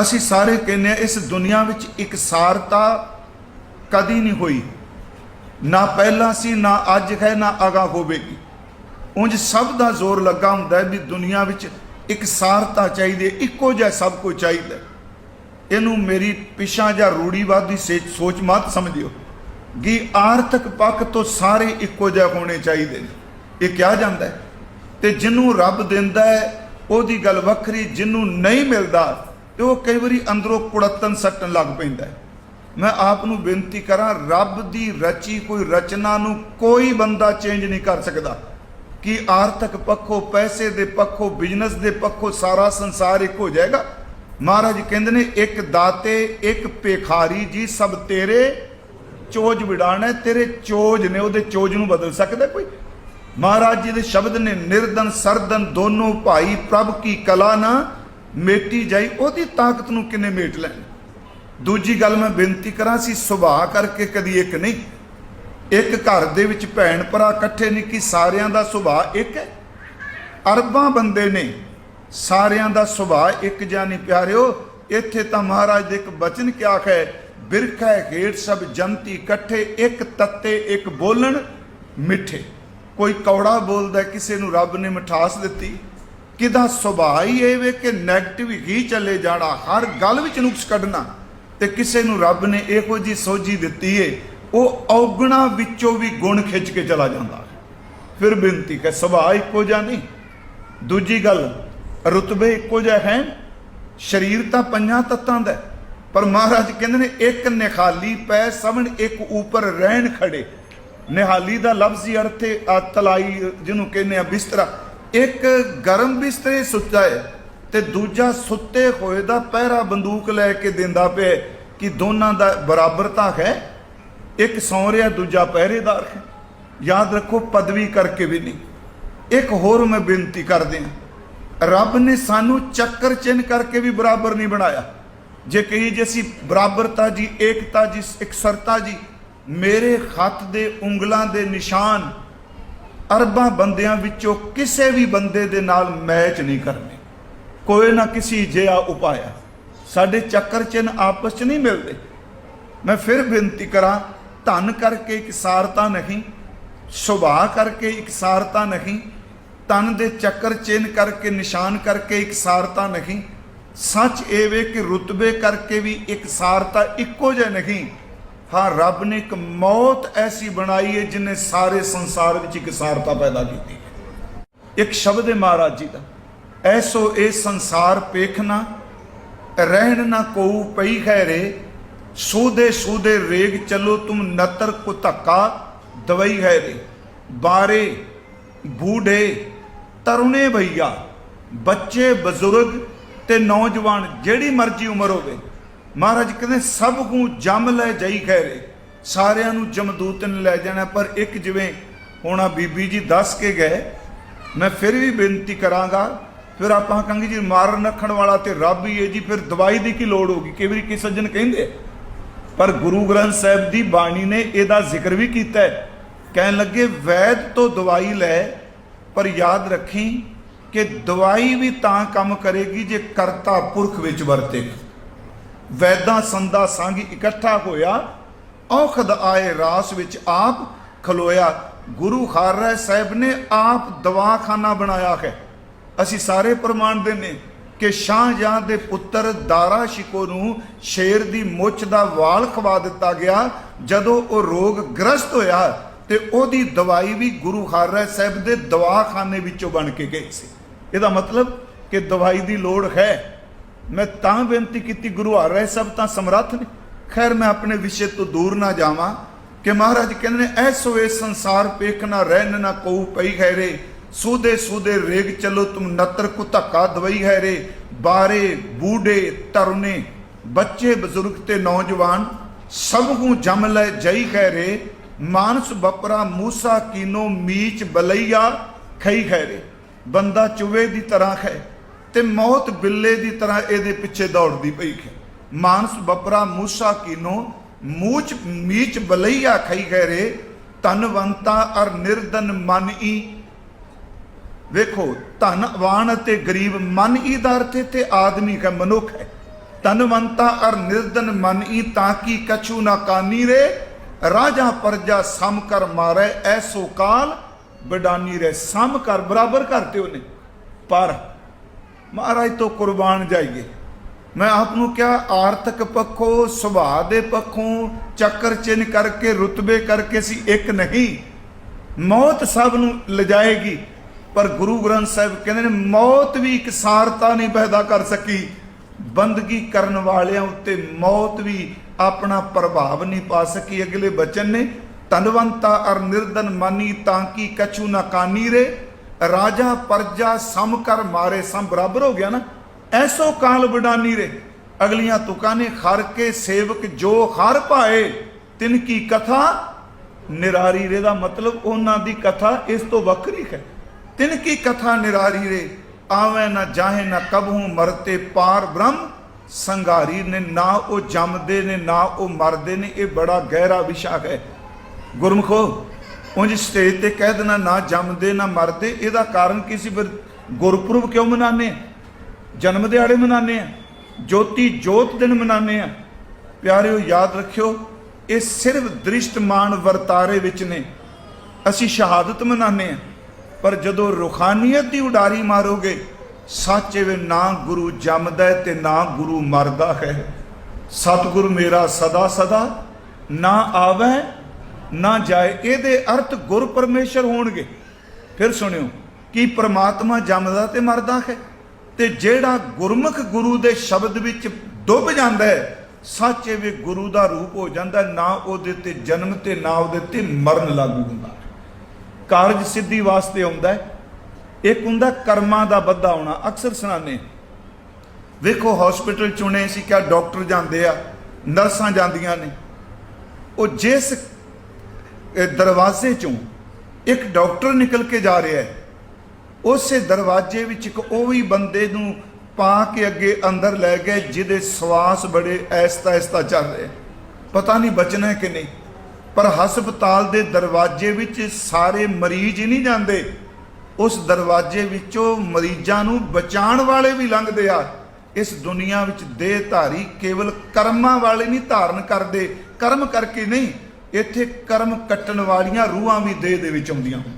ਅਸੀਂ ਸਾਰੇ ਕਹਿੰਦੇ ਆ ਇਸ ਦੁਨੀਆ ਵਿੱਚ ਇਕਸਾਰਤਾ ਕਦੀ ਨਹੀਂ ਹੋਈ। ਨਾ ਪਹਿਲਾਂ ਸੀ, ਨਾ ਅੱਜ ਹੈ, ਨਾ ਅਗਾ ਹੋਵੇਗੀ। ਉਂਝ ਸਭ ਦਾ ਜ਼ੋਰ ਲੱਗਾ ਹੁੰਦਾ ਵੀ ਦੁਨੀਆ ਵਿੱਚ ਇਕਸਾਰਤਾ ਚਾਹੀਦੀ ਹੈ, ਇੱਕੋ ਜਿਹਾ ਸਭ ਕੁਝ ਚਾਹੀਦਾ ਇਹਨੂੰ ਮੇਰੀ ਪਿਛਾਂ ਜਾਂ ਰੂੜੀਵਾਦੀ ਸੇ- ਸੋਚ ਮਤ ਸਮਝਿਓ ਕਿ ਆਰਥਿਕ ਪੱਖ ਤੋਂ ਸਾਰੇ ਇੱਕੋ ਜਿਹੇ ਹੋਣੇ ਚਾਹੀਦੇ ਨੇ। ਇਹ ਕਿਹਾ ਜਾਂਦਾ ਹੈ। ਤੇ ਜਿਹਨੂੰ ਰੱਬ ਦਿੰਦਾ ਹੈ, ਉਹਦੀ ਗੱਲ ਵੱਖਰੀ, ਜਿਹਨੂੰ ਨਹੀਂ ਮਿਲਦਾ ਤੇ ਉਹ ਕਈ ਵਾਰੀ ਅੰਦਰੋਂ ਕੁੜਤਨ ਸੱਟਣ ਲੱਗ ਪੈਂਦਾ ਮੈਂ ਆਪ ਨੂੰ ਬੇਨਤੀ ਕਰਾਂ ਰੱਬ ਦੀ ਰਚੀ ਕੋਈ ਰਚਨਾ ਨੂੰ ਕੋਈ ਬੰਦਾ ਚੇਂਜ ਨਹੀਂ ਕਰ ਸਕਦਾ। ਕਿ ਆਰਥਿਕ ਪੱਖੋਂ ਪੈਸੇ ਦੇ ਪੱਖੋਂ ਬਿਜ਼ਨਸ ਦੇ ਪੱਖੋਂ ਸਾਰਾ ਸੰਸਾਰ ਇੱਕ ਹੋ ਜਾਏਗਾ? ਮਹਾਰਾਜ ਕਹਿੰਦੇ ਨੇ ਇੱਕ ਦਾਤੇ ਇੱਕ ਭੇਖਾਰੀ ਜੀ ਸਭ ਤੇਰੇ ਚੋਜ ਵਿਡਾਣਾ ਹੈ, ਤੇਰੇ ਚੋਜ ਨੇ ਉਹਦੇ ਚੋਜ ਨੂੰ ਬਦਲ ਸਕਦਾ ਕੋਈ? ਮਹਾਰਾਜ ਜੀ ਦੇ ਸ਼ਬਦ ਨੇ ਨਿਰਦਨ ਸਰਦਨ ਦੋਨੋਂ ਭਾਈ ਪ੍ਰਭ ਕੀ ਕਲਾ ਨਾ ਮੇਟੀ ਜਾਈ, ਉਹਦੀ ਤਾਕਤ ਨੂੰ ਕਿੰਨੇ ਮੇਟ ਲੈਣ? ਦੂਜੀ ਗੱਲ ਮੈਂ ਬੇਨਤੀ ਕਰਾਂ ਸੀ, ਸੁਭਾਅ ਕਰਕੇ ਕਦੀ ਇੱਕ ਨਹੀਂ। ਇੱਕ ਘਰ ਦੇ ਵਿੱਚ ਭੈਣ ਭਰਾ ਇਕੱਠੇ ਨਹੀਂ ਕਿ ਸਾਰਿਆਂ ਦਾ ਸੁਭਾਅ ਇੱਕ ਹੈ। ਅਰਬਾਂ ਬੰਦੇ ਨੇ, ਸਾਰਿਆਂ ਦਾ ਸੁਭਾਅ ਇੱਕ ਜਿਹਾ ਨਹੀਂ ਪਿਆਰਿਓ। ਇੱਥੇ ਤਾਂ ਮਹਾਰਾਜ ਦੇ ਇੱਕ ਬਚਨ ਕਿਆ ਹੈ, ਬਿਰਖਾ ਹੇਠ ਸਭ ਜੰਤੀ ਇਕੱਠੇ, ਇੱਕ ਤੱਤੇ, ਇੱਕ ਬੋਲਣ ਮਿੱਠੇ। ਕੋਈ ਕੌੜਾ ਬੋਲਦਾ ਕਿਸੇ ਨੂੰ ਰੱਬ ਨੇ ਮਿਠਾਸ ਦਿੱਤੀ। ਕਿਦਾ ਸੁਭਾਅ ਹੀ ਇਹ ਵੇ ਕਿ 네ਗੇਟਿਵ ਹੀ ਚੱਲੇ ਜਾਣਾ, ਹਰ ਗੱਲ ਵਿੱਚ ਨੁਕਸ ਕੱਢਣਾ। ਤੇ ਕਿਸੇ ਨੂੰ ਰੱਬ ਨੇ ਇਹੋ ਜੀ ਸੋਝੀ ਦਿੱਤੀ ਏ, ਉਹ ਔਗਣਾ ਵਿੱਚੋਂ ਵੀ ਗੁਣ ਖਿੱਚ ਕੇ ਚਲਾ ਜਾਂਦਾ। ਫਿਰ ਬੇਨਤੀ ਕਿ ਸੁਭਾਅ ਇੱਕੋ ਜਿਹਾ ਨਹੀਂ। ਦੂਜੀ ਗੱਲ, ਰੁਤਬੇ ਇੱਕੋ ਜਿਹਾ ਹੈ ਸਰੀਰ ਤਾਂ ਪੰਜਾਂ ਤੱਤਾਂ ਦਾ ਪਰ ਮਹਾਰਾਜ ਕਹਿੰਦੇ ਨੇ, ਇੱਕ ਨਿਹਾਲੀ ਪੈ ਸਭਨ ਇੱਕ ਉੱਪਰ ਰਹਿਣ ਖੜੇ। ਨਿਹਾਲੀ ਦਾ ਲਫ਼ਜ਼ੀ ਅਰਥ ਹੈ ਆ ਤਲਾਈ, ਜਿਹਨੂੰ ਕਹਿੰਦੇ ਆ ਬਿਸਤਰਾ। ਇੱਕ ਗਰਮ ਬਿਸਤਰੇ ਸੁੱਤਾ ਹੈ ਤੇ ਦੂਜਾ ਸੁੱਤੇ ਹੋਏ ਦਾ ਪਹਿਰਾ ਬੰਦੂਕ ਲੈ ਕੇ ਦਿੰਦਾ ਪਿਆ ਕਿ ਦੋਨਾਂ ਦਾ ਬਰਾਬਰਤਾ ਹੈ, ਇੱਕ ਸੌਂ ਰਿਹਾ, ਦੂਜਾ ਪਹਿਰੇਦਾਰ ਹੈ। ਯਾਦ ਰੱਖੋ, ਪਦਵੀ ਕਰਕੇ ਵੀ ਨਹੀਂ। ਇੱਕ ਹੋਰ ਮੈਂ ਬੇਨਤੀ ਕਰਦੇ ਹਾਂ। ਰੱਬ ਨੇ ਸਾਨੂੰ ਚੱਕਰ ਚਿੰਨ ਕਰਕੇ ਵੀ ਬਰਾਬਰ ਨਹੀਂ ਬਣਾਇਆ। ਜੇ ਕਹੀ ਜੇ ਅਸੀਂ ਬਰਾਬਰਤਾ ਜੀ, ਏਕਤਾ ਜੀ, ਇਕਸਰਤਾ ਜੀ, ਮੇਰੇ ਹੱਥ ਦੇ ਉਂਗਲਾਂ ਦੇ ਨਿਸ਼ਾਨ ਅਰਬਾਂ ਬੰਦਿਆਂ ਵਿੱਚੋਂ ਕਿਸੇ ਵੀ ਬੰਦੇ ਦੇ ਨਾਲ ਮੈਚ ਨਹੀਂ ਕਰਨੇ। ਕੋਈ ਨਾ ਕਿਸੇ ਜਿਹਾ ਉਪਾਇਆ ਸਾਡੇ ਚੱਕਰ ਚਿੰਨ ਆਪਸ 'ਚ ਨਹੀਂ ਮਿਲਦੇ। ਮੈਂ ਫਿਰ ਬੇਨਤੀ ਕਰਾਂ, ਧਨ ਕਰਕੇ ਇਕਸਾਰਤਾ ਨਹੀਂ, ਸੁਭਾਅ ਕਰਕੇ ਇਕਸਾਰਤਾ ਨਹੀਂ ਤਨ ਦੇ ਚੱਕਰ ਚਿੰਨ ਕਰਕੇ, ਨਿਸ਼ਾਨ ਕਰਕੇ ਇਕਸਾਰਤਾ ਨਹੀਂ, ਸੱਚ ਇਹ ਵੇ ਕਿ ਰੁਤਬੇ ਕਰਕੇ ਵੀ ਇਕਸਾਰਤਾ ਇੱਕੋ ਜਿਹਾ ਨਹੀਂ। ਹਾਂ, ਰੱਬ ਨੇ ਇੱਕ ਮੌਤ ਐਸੀ ਬਣਾਈ ਹੈ ਜਿਨੇ ਸਾਰੇ ਸੰਸਾਰ ਵਿੱਚ ਇਕਸਾਰਤਾ ਪੈਦਾ ਕੀਤੀ ਹੈ। ਇੱਕ ਸ਼ਬਦ ਹੈ ਮਹਾਰਾਜ ਜੀ ਦਾ, ਐਸੋ ਇਹ ਸੰਸਾਰ ਪੇਖਣਾ, ਰਹਿਣ ਨਾ ਕੋਉ ਪਈ ਖੈਰੇ, ਸੂਦੇ ਸੂਦੇ ਰੇਗ ਚਲੋ ਤੁਮ ਨਤਰ ਕੋ ਧੱਕਾ, ਦਵਾਈ ਹੈ ਰੇ ਬਾਰੇ ਬੂਢੇ, ਤਰੁਣੇ ਭਈਆ, ਬੱਚੇ ਬਜ਼ੁਰਗ ਤੇ ਨੌਜਵਾਨ, ਜਿਹੜੀ ਮਰਜ਼ੀ ਉਮਰ ਹੋਵੇ ਮਹਾਰਾਜ ਕਹਿੰਦੇ, ਸਭ ਨੂੰ ਜੰਮ ਲੈ ਜਾਈ ਖੈਰੇ। ਸਾਰਿਆਂ ਨੂੰ ਜਮਦੂਤ ਨੇ ਲੈ ਜਾਣਾ, ਪਰ ਇੱਕ ਜਿਵੇਂ ਹੋਣਾ ਬੀਬੀ ਜੀ ਦੱਸ ਕੇ ਗਏ, ਮੈਂ ਫਿਰ ਵੀ ਬੇਨਤੀ ਕਰਾਂਗਾ, ਫਿਰ ਆਪਾਂ ਕਹਾਂਗੇ ਜੀ ਮਾਰਨ ਰੱਖਣ ਵਾਲਾ ਤੇ ਰੱਬ ਹੀ ਹੈ ਜੀ, ਫਿਰ ਦਵਾਈ ਦੀ ਕੀ ਲੋੜ ਹੋਗੀ ਕਈ ਵਾਰੀ ਕੀ ਸੱਜਣ ਕਹਿੰਦੇ, ਪਰ ਗੁਰੂ ਗ੍ਰੰਥ ਸਾਹਿਬ ਦੀ ਬਾਣੀ ਨੇ ਇਹਦਾ ਜ਼ਿਕਰ ਵੀ ਕੀਤਾ ਹੈ। ਕਹਿਣ ਲੱਗੇ, ਵੈਦ ਤੋਂ ਦਵਾਈ ਲੈ, ਪਰ ਯਾਦ ਰੱਖੀ ਕਿ ਦਵਾਈ ਵੀ ਤਾਂ ਕੰਮ ਕਰੇਗੀ ਜੇ ਕਰਤਾ ਪੁਰਖ ਵਿੱਚ ਵਰਤੇਗਾ ਵੈਦਾਂ ਸੰਦਾ ਸੰਗ ਇਕੱਠਾ ਹੋਇਆ, ਔਖਦ ਆਏ ਰਾਸ ਵਿੱਚ ਆਪ ਖਲੋਇਆ। ਗੁਰੂ ਖਾਲਸਾ ਸਾਹਿਬ ਨੇ ਆਪ ਦਵਾਖਾਨਾ ਬਣਾਇਆ ਹੈ। ਅਸੀਂ ਸਾਰੇ ਪ੍ਰਮਾਣ ਦਿੰਨੇ ਕਿ ਸ਼ਾਹਜਹਾਂ ਦੇ ਪੁੱਤਰ ਦਾਰਾ ਸ਼ਿਕੋ ਨੂੰ ਸ਼ੇਰ ਦੀ ਮੁੱਛ ਦਾ ਵਾਲ ਖਵਾ ਦਿੱਤਾ ਗਿਆ। ਜਦੋਂ ਉਹ ਰੋਗ ਗ੍ਰਸਤ ਹੋਇਆ ਤੇ ਉਹਦੀ ਦਵਾਈ ਵੀ ਗੁਰੂ ਖਾਲਸਾ ਸਾਹਿਬ ਦੇ ਦਵਾਖਾਨੇ ਵਿੱਚੋਂ ਬਣ ਕੇ ਗਈ ਸੀ। ਇਹਦਾ ਮਤਲਬ ਕਿ ਦਵਾਈ ਦੀ ਲੋੜ ਹੈ। ਮੈਂ ਤਾਂ ਬੇਨਤੀ ਕੀਤੀ, ਗੁਰੂ ਆ ਰਹੇ ਸਭ ਤਾਂ ਸਮਰੱਥ ਨੇ। ਖੈਰ, ਮੈਂ ਆਪਣੇ ਵਿਸ਼ੇ ਤੋਂ ਦੂਰ ਨਾ ਜਾਵਾਂ ਕਿ ਮਹਾਰਾਜ ਕਹਿੰਦੇ ਨੇ ਐਸੋ ਇਹ ਸੰਸਾਰ ਪੇਖ ਨਾ ਰਹਿਨ ਨਾ ਕੋਉ ਪਈ ਹੈ ਸੂਦੇ ਸੂਦੇ ਰੇਗ ਚਲੋ, ਤੁਮ ਨਤਰ ਕੁ ਧੱਕਾ ਦਵਈ ਹੈ ਰੇ ਬਾਰੇ ਬੂਢੇ ਤਰਨੇ ਬੱਚੇ ਬਜ਼ੁਰਗ ਤੇ ਨੌਜਵਾਨ, ਸਭ ਨੂੰ ਜਮ ਲੈ ਜਈ ਹੈ ਰੇ ਮਾਨਸ ਬਪਰਾ ਮੂਸਾ ਕੀਨੋ, ਮੀਚ ਬਲਈਆ ਖਈ ਹੈ ਰੇ ਬੰਦਾ ਚੁਵੇ ਦੀ ਤਰ੍ਹਾਂ ਖੈ। ਤੇ ਮੌਤ ਬਿੱਲੇ ਦੀ ਤਰ੍ਹਾਂ ਇਹਦੇ ਪਿੱਛੇ ਦੌੜਦੀ ਪਈ ਹੈ ਮਾਨਸ ਬਪਰਾ ਮੂਸਾ ਕੀਨੋ, ਮੂਚ ਮੀਚ ਬਲਈਆ ਖਈ ਗਏ ਧਨਵੰਤਾ ਅਰ ਨਿਰਦਨ ਮਨ ਈ। ਵੇਖੋ ਧਨਵਾਨ ਅਤੇ ਗਰੀਬ ਮਨ ਦਾ ਅਰਥ ਤੇ ਆਦਮੀ ਹੈ ਮਨੁੱਖ ਹੈ। ਤਨਵੰਤਾ ਅਰ ਨਿਰਦਨ ਮਨਈ ਤਾਂ ਕਿ ਕਛੂ ਨਾ ਕਾਨੀ ਰੇ। ਰਾਜਾ ਪਰਜਾ ਸਮ ਕਰ ਮਾਰੇ, ਐਸੋ ਕਾਲ ਬਡਾਨੀ ਰੇ। ਸਮ ਕਰ ਬਰਾਬਰ ਕਰਤੇ ਉਹਨੇ। ਪਰ ਮਹਾਰਾਜ ਤੋਂ ਕੁਰਬਾਨ ਜਾਈਏ। ਮੈਂ ਆਪ ਨੂੰ ਕਿਹਾ, ਆਰਥਿਕ ਪੱਖੋਂ, ਸੁਭਾਅ ਦੇ ਪੱਖੋਂ, ਚੱਕਰ ਚਿੰਨ ਕਰਕੇ, ਰੁਤਬੇ ਕਰਕੇ ਸੀ ਇੱਕ ਨਹੀਂ। ਮੌਤ ਸਭ ਨੂੰ ਲਿਜਾਏਗੀ। ਪਰ ਗੁਰੂ ਗ੍ਰੰਥ ਸਾਹਿਬ ਕਹਿੰਦੇ ਨੇ, ਮੌਤ ਵੀ ਇੱਕ ਸਾਰਤਾ ਨਹੀਂ ਪੈਦਾ ਕਰ ਸਕੀ। ਬੰਦਗੀ ਕਰਨ ਵਾਲਿਆਂ ਉੱਤੇ ਮੌਤ ਵੀ ਆਪਣਾ ਪ੍ਰਭਾਵ ਨਹੀਂ ਪਾ ਸਕੀ। ਅਗਲੇ ਬਚਨ ਨੇ ਤਨਵੰਤਾ ਅਰ ਨਿਰਦਨ ਮਾਨੀ ਤਾਂ ਕੀ ਕਛੂ ਨਾ ਕਾਨੀ ਰੇ। ਰਾਜਾ ਪਰਜਾ ਸਮ ਕਰ ਮਾਰੇ ਸਮ, ਬਰਾਬਰ ਹੋ ਗਿਆ ਨਾ? ਐਸੋ ਕਾਲ ਬਡਾਨੀ ਰੇ। ਅਗਲੀਆਂ ਤੁਕਾਂ ਖਰ ਕੇ ਸੇਵਕ ਜੋ ਹਰ ਪਾਏ, ਤਿਨ ਕੀ ਕਥਾ? ਨਿਰਾਰੀ ਰੇ ਦਾ ਮਤਲਬ ਉਹਨਾਂ ਦੀ ਕਥਾ ਇਸ ਤੋਂ ਵੱਖਰੀ ਹੈ। ਤਿਨ ਕੀ ਕਥਾ ਨਿਰਾਰੀ ਰੇ? ਆਵੇ ਨਾ ਜਾਹੇ ਨਾ ਕਬਹੂ ਮਰਤੇ ਪਾਰ ਬ੍ਰਹਮ ਸੰਗਾਰੀ ਨੇ ਨਾ ਉਹ ਜੰਮਦੇ ਨੇ ਨਾ ਉਹ ਮਰਦੇ ਨੇ, ਇਹ ਬੜਾ ਗਹਿਰਾ ਵਿਸ਼ਾ ਹੈ। ਗੁਰਮਖੋ ਉਂਝ ਸਟੇਜ ਤੇ ਕਹਿ ਦੇਣਾ, ਨਾ ਜੰਮਦੇ, ਨਾ ਮਰਦੇ, ਇਹਦਾ ਕਾਰਨ ਕੀ ਸੀ? ਫਿਰ ਗੁਰਪੁਰਬ ਕਿਉਂ ਮਨਾਉਂਦੇ ਆ? ਜਨਮ ਦਿਹਾੜੇ ਮਨਾਉਂਦੇ ਆ? ਜੋਤੀ ਜੋਤ ਦਿਨ ਮਨਾਉਂਦੇ ਆ? ਪਿਆਰਿਓ, ਯਾਦ ਰੱਖਿਓ, ਇਹ ਸਿਰਫ ਦ੍ਰਿਸ਼ਟਮਾਨ ਵਰਤਾਰੇ ਵਿੱਚ ਨੇ। ਅਸੀਂ ਸ਼ਹਾਦਤ ਮਨਾਉਂਦੇ ਆ। ਪਰ ਜਦੋਂ ਰੁਖਾਨੀਅਤ ਦੀ ਉਡਾਰੀ ਮਾਰੋਗੇ, ਸੱਚੇ ਵੇ ਨਾ ਗੁਰੂ ਜੰਮਦਾ ਹੈ ਤੇ ਨਾ ਗੁਰੂ ਮਰਦਾ ਹੈ। ਸਤਿਗੁਰ ਮੇਰਾ ਸਦਾ ਸਦਾ ਨਾ ਆਵੇ ਨਾ ਜਾਏ, ਇਹਦੇ ਅਰਥ ਗੁਰ ਪਰਮੇਸ਼ਰ ਹੋਣਗੇ। ਫਿਰ ਸੁਣਿਓ, ਕਿ ਪ੍ਰਮਾਤਮਾ ਜੰਮਦਾ ਤੇ ਮਰਦਾ ਹੈ? ਤੇ ਜਿਹੜਾ ਗੁਰਮੁਖ ਗੁਰੂ ਦੇ ਸ਼ਬਦ ਵਿੱਚ ਡੁੱਬ ਜਾਂਦਾ ਹੈ, ਸੱਚੇ ਵੀ ਗੁਰੂ ਦਾ ਰੂਪ ਹੋ ਜਾਂਦਾ, ਨਾ ਉਹਦੇ ਤੇ ਜਨਮ ਤੇ ਨਾ ਉਹਦੇ ਤੇ ਮਰਨ ਲਾਗੂ ਹੁੰਦਾ। ਕਾਰਜ ਸਿੱਧੀ ਵਾਸਤੇ ਆਉਂਦਾ ਹੈ। ਇੱਕ ਹੁੰਦਾ ਕਰਮਾਂ ਦਾ ਬੱਧਾ ਹੋਣਾ ਅਕਸਰ ਸੁਣਾਉਂਦੇ ਵੇਖੋ ਹਸਪੀਟਲ ਚੁਣੇ ਸੀ, ਕਿਆ ਡਾਕਟਰ ਜਾਂਦੇ ਆ, ਨਰਸਾਂ ਜਾਂਦੀਆਂ ਨੇ। ਉਹ ਜਿਸ ਇਹ ਦਰਵਾਜ਼ੇ ਚੋਂ ਇੱਕ ਡਾਕਟਰ ਨਿਕਲ ਕੇ ਜਾ ਰਿਹਾ ਹੈ। ਉਸੇ ਦਰਵਾਜ਼ੇ ਵਿੱਚ ਇੱਕ ਉਹ ਵੀ ਬੰਦੇ ਨੂੰ ਪਾ ਕੇ ਅੱਗੇ ਅੰਦਰ ਲੈ ਗਏ, ਜਿਹਦੇ ਸਵਾਸ ਬੜੇ ਐਸਤਾ ਐਸਤਾ ਚੱਲ ਰਹੇ ਪਤਾ ਨਹੀਂ ਬਚਣਾ ਕਿ ਨਹੀਂ। ਪਰ ਹਸਪਤਾਲ ਦੇ ਦਰਵਾਜ਼ੇ ਵਿੱਚ ਸਾਰੇ ਮਰੀਜ਼ ਹੀ ਨਹੀਂ ਜਾਂਦੇ। ਉਸ ਦਰਵਾਜ਼ੇ ਵਿੱਚੋਂ ਮਰੀਜ਼ਾਂ ਨੂੰ ਬਚਾਉਣ ਵਾਲੇ ਵੀ ਲੰਘਦੇ ਆ। ਇਸ ਦੁਨੀਆ ਵਿੱਚ ਦੇਹ ਧਾਰੀ ਕੇਵਲ ਕਰਮਾਂ ਵਾਲੇ ਨਹੀਂ ਧਾਰਨ ਕਰਦੇ। ਕਰਮ ਕਰਕੇ ਨਹੀਂ ਇੱਥੇ ਕਰਮ ਕੱਟਣ ਵਾਲੀਆਂ ਰੂਹਾਂ ਵੀ ਦੇਹ ਦੇ ਵਿੱਚ ਆਉਂਦੀਆਂ। ਹਨ